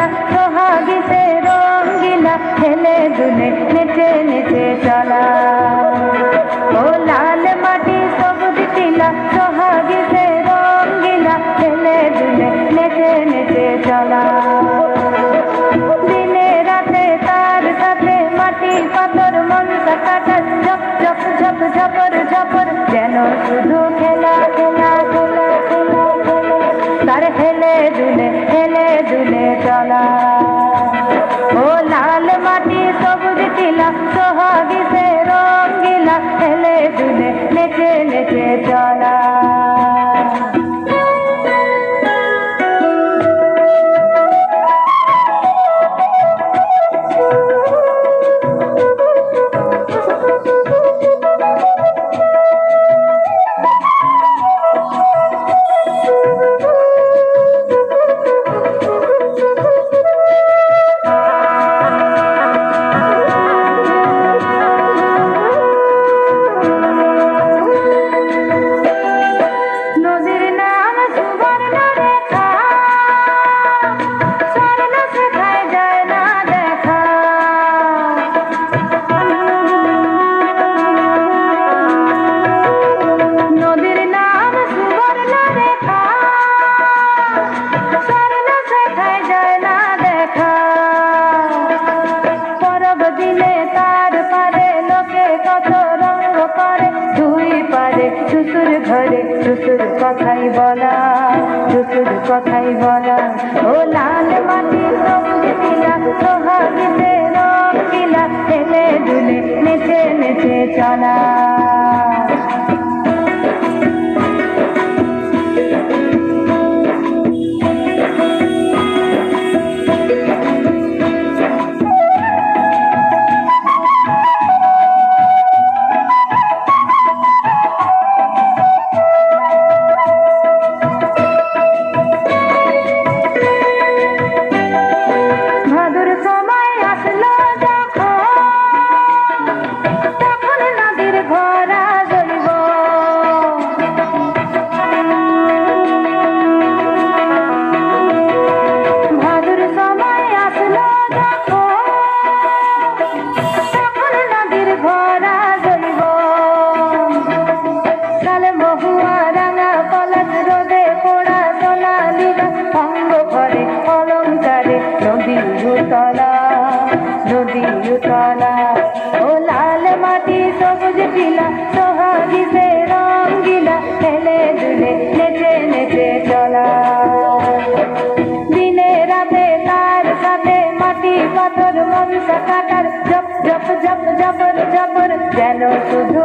রঙ্গিলা সোহাগিতে রঙ্গিলা খেলে দুলে নেচে নেচে চলা। ও লাল মাটি সবুজ টিলা রঙ্গিলা খেলে দুলে নেচে নেচে চলা। দিনে রাতে তার সাথে মাটি পাথর মন কাটা ঝপ ঝপ ঝপ, ঝপর ঝপর, যেন শুধু খেলা খেলা খেলা খেলা খেলা। তার হেলে দুলে হেলে দুলে চলা ও দিলে তার পারে লোকে কত রঙ্গ করে। দুই পারে শ্বশুর ঘরে, শ্বশুর কথাই বলা, শ্বশুর কথাই বলা। ও লাল মাটি টিলা সোহাগিতে রঙ্গিলা হেলে দুলে, নেচে নেচে চলা। উতলা ও লাল মাটি, সবুজ টিলা সোহাগি সে রঙ্গিলা হেলে দুলে নেচে নেচে চলা। দিনে রাতে তার সাথে মাটি পাথর, মনসা কাটার, জপ জপ জপ, জপর জপর, যেন শুধু